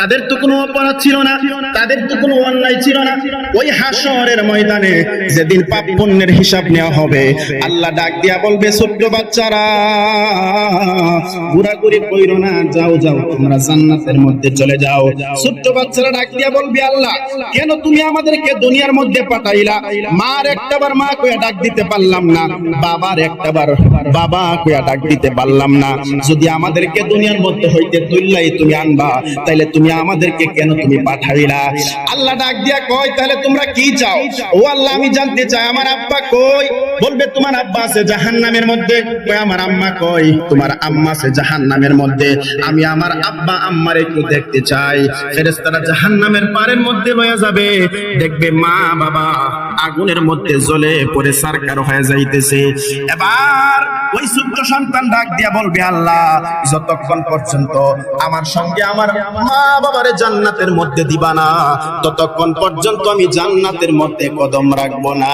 তাদের তো কোনো অপরাধ ছিল না, তাদের তো কোনো অন্যায় ছিল না। ওই হাসরের ময়দানে যেদিন পাপ পুণ্যের হিসাব নেওয়া হবে, আল্লাহ ডাক দিয়া বলবে, ছোট্ট বাচ্চারা ঘোরাঘুরি কইরো না, যাও যাও, তোমরা জান্নাতের মধ্যে চলে যাও। ছোট্ট বাচ্চারা ডাক দিয়া বলবে, আল্লাহ, কেন তুমি আমাদেরকে দুনিয়ার মধ্যে পাঠাইলা? মার একটাবার মা কইয়া ডাক দিতে পারলাম না, বাবার একটাবার বাবা কইয়া ডাক দিতে পারলাম না। যদি আমাদেরকে দুনিয়ার মধ্যে হইতে তুললাই তুমি আনবা, তাইলে তুমি আমাদেরকে কেন তুমি পাঠাইলা? আল্লাহ ডাক দিয়া কয় তাহলে তোমরা কি চাও? ও আল্লাহ, আমি জানতে চাই, আমার আব্বা কই? বলবে, তোমার আব্বা আছে জাহান্নামের মধ্যে। কই আমার আম্মা কই তোমার আম্মা আছে জাহান্নামের মধ্যে। আমি আমার আব্বা আম্মার একটু দেখতে চাই। ফেরেশতারা জাহান্নামের পারের মধ্যে লয়ে যাবে। দেখবে মা বাবা আগুনের মধ্যে জ্বলে পড়ে সারকার হয়ে যাইতেছে। এবার ওই ছোট্ট সন্তান ডাক দিয়া বলবে, আল্লাহ, যতক্ষণ পর্যন্ত আমার সঙ্গে আমার মা বাবারে জান্নাতের মধ্যে দিবা না, ততক্ষণ পর্যন্ত আমি জান্নাতের মধ্যে কদম রাখব না।